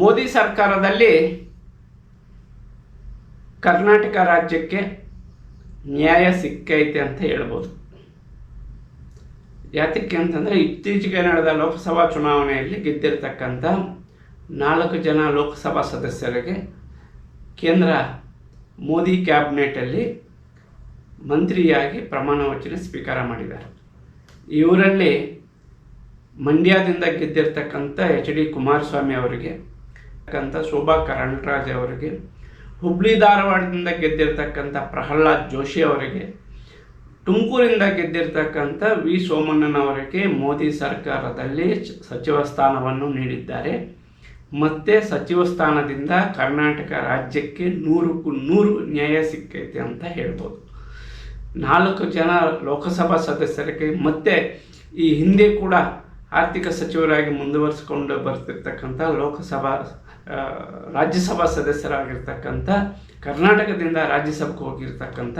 ಮೋದಿ ಸರ್ಕಾರದಲ್ಲಿ ಕರ್ನಾಟಕ ರಾಜ್ಯಕ್ಕೆ ನ್ಯಾಯ ಸಿಕ್ಕೈತೆ ಅಂತ ಹೇಳ್ಬೋದು. ಯಾತಕ್ಕೆ ಅಂತಂದರೆ ಇತ್ತೀಚೆಗೆ ನಡೆದ ಲೋಕಸಭಾ ಚುನಾವಣೆಯಲ್ಲಿ ಗೆದ್ದಿರತಕ್ಕಂಥ ನಾಲ್ಕು ಜನ ಲೋಕಸಭಾ ಸದಸ್ಯರಿಗೆ ಕೇಂದ್ರ ಮೋದಿ ಕ್ಯಾಬಿನೆಟಲ್ಲಿ ಮಂತ್ರಿಯಾಗಿ ಪ್ರಮಾಣ ವಚನ ಸ್ವೀಕಾರ ಮಾಡಿದ್ದಾರೆ. ಇವರಲ್ಲಿ ಮಂಡ್ಯದಿಂದ ಗೆದ್ದಿರ್ತಕ್ಕಂಥ ಎಚ್ ಡಿ ಕುಮಾರಸ್ವಾಮಿ ಅವರಿಗೆ ತಕ್ಕಂಥ ಶೋಭಾ ಕರಂದ್ರಾಜ್ ಅವರಿಗೆ, ಹುಬ್ಳಿ ಧಾರವಾಡದಿಂದ ಗೆದ್ದಿರ್ತಕ್ಕಂಥ ಪ್ರಹ್ಲಾದ್ ಜೋಶಿ ಅವರಿಗೆ, ತುಮಕೂರಿಂದ ಗೆದ್ದಿರ್ತಕ್ಕಂಥ ವಿ ಸೋಮಣ್ಣನವರಿಗೆ ಮೋದಿ ಸರ್ಕಾರದಲ್ಲಿ ಸಚಿವ ಸ್ಥಾನವನ್ನು ನೀಡಿದ್ದಾರೆ. ಮತ್ತೆ ಸಚಿವ ಸ್ಥಾನದಿಂದ ಕರ್ನಾಟಕ ರಾಜ್ಯಕ್ಕೆ ನೂರಕ್ಕೂ ನೂರು ನ್ಯಾಯ ಸಿಕ್ಕೈತೆ ಅಂತ ಹೇಳ್ಬೋದು. ನಾಲ್ಕು ಜನ ಲೋಕಸಭಾ ಸದಸ್ಯರಿಗೆ ಮತ್ತೆ ಈ ಹಿಂದೆ ಕೂಡ ಆರ್ಥಿಕ ಸಚಿವರಾಗಿ ಮುಂದುವರಿಸಿಕೊಂಡು ಬರ್ತಿರ್ತಕ್ಕಂಥ ಲೋಕಸಭಾ ರಾಜ್ಯಸಭಾ ಸದಸ್ಯರಾಗಿರ್ತಕ್ಕಂಥ, ಕರ್ನಾಟಕದಿಂದ ರಾಜ್ಯಸಭೆಗೆ ಹೋಗಿರ್ತಕ್ಕಂಥ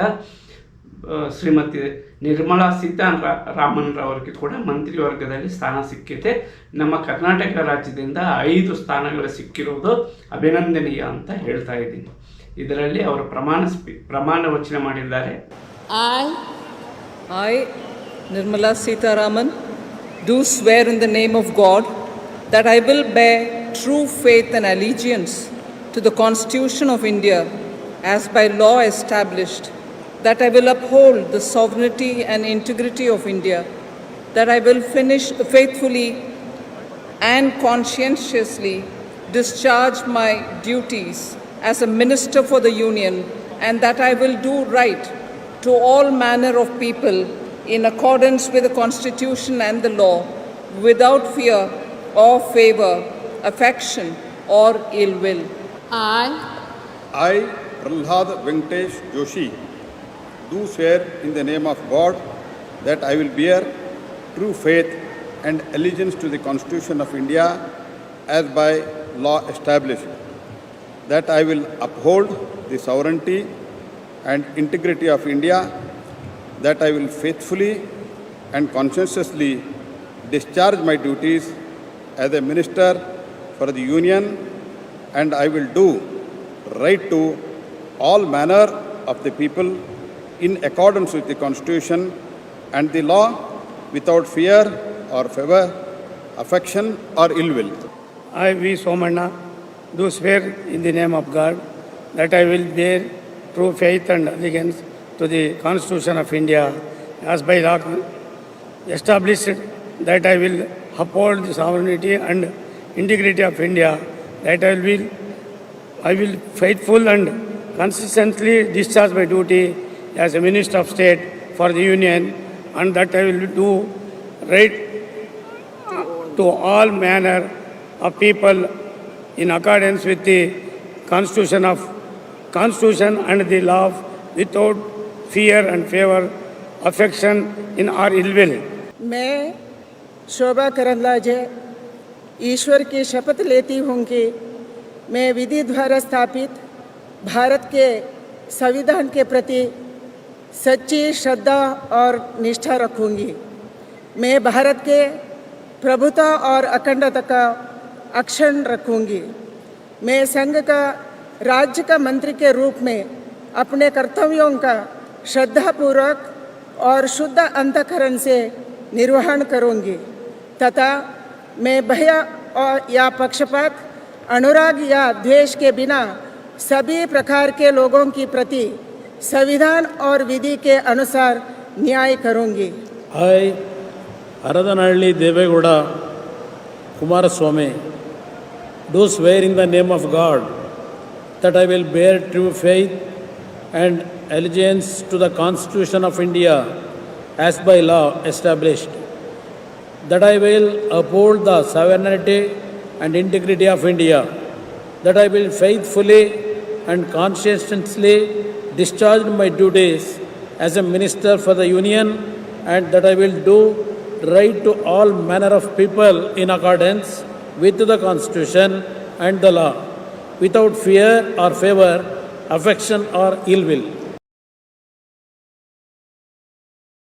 ಶ್ರೀಮತಿ ನಿರ್ಮಲಾ ಸೀತಾನ್ ರಾಮನ್ರವರಿಗೆ ಕೂಡ ಮಂತ್ರಿ ವರ್ಗದಲ್ಲಿ ಸ್ಥಾನ ಸಿಕ್ಕಿದೆ. ನಮ್ಮ ಕರ್ನಾಟಕ ರಾಜ್ಯದಿಂದ ಐದು ಸ್ಥಾನಗಳು ಸಿಕ್ಕಿರೋದು ಅಭಿನಂದನೀಯ ಅಂತ ಹೇಳ್ತಾ ಇದ್ದೀನಿ. ಇದರಲ್ಲಿ ಅವರು ಪ್ರಮಾಣ ಪ್ರಮಾಣ ವಚನ ಮಾಡಿದ್ದಾರೆ. I I Nirmala Sitharaman do swear in the name of God that I will bear true faith and allegiance to the Constitution of India as by law established, that I will uphold the sovereignty and integrity of India, that I will finish faithfully and conscientiously discharge my duties as a minister for the Union, and that I will do right to all manner of people in accordance with the Constitution and the law, without fear or favor, affection or ill will. I, I, Prahlad Venkatesh Joshi, do swear in the name of God that I will bear true faith and allegiance to the Constitution of India as by law established, that I will uphold the sovereignty and integrity of India, that I will faithfully and conscientiously discharge my duties as a minister for the Union, and I will do right to all manner of the people in accordance with the Constitution and the law without fear or favor, affection or ill will. I, V. Somanna, do swear in the name of God that I will bear true faith and allegiance to the Constitution of India as by law established, that I will uphold the sovereignty and integrity of India, that I will, I will faithful and consistently discharge my duty as a Minister of State for the Union, and that I will do right to all manner of people in accordance with the constitution of constitution and the law without fear and favor affection in or ill will मैं शोभा करंदलाजे ईश्वर की शपथ लेती हूँ कि मैं विधि द्वारा स्थापित भारत के संविधान के प्रति सच्ची श्रद्धा और निष्ठा रखूँगी। मैं भारत के प्रभुता और अखंडता का अक्षण रखूँगी। मैं संघ का, राज्य का मंत्री के रूप में अपने कर्तव्यों का श्रद्धापूर्वक और शुद्ध अंतकरण से निर्वहन करूँगी तथा में भय और या पक्षपात, अनुराग या द्वेष के बिना सभी प्रकार के लोगों की प्रति संविधान और विधि के अनुसार न्याय करूँगी। I Haradanahalli Devegowda Kumaraswamy do swear in the name of God that I will bear true faith and allegiance to the Constitution of India as by law established that I will uphold the sovereignty and integrity of India, that I will faithfully and conscientiously discharge my duties as a minister for the Union, and that I will do right to all manner of people in accordance with the Constitution and the law, without fear or favor, affection or ill will.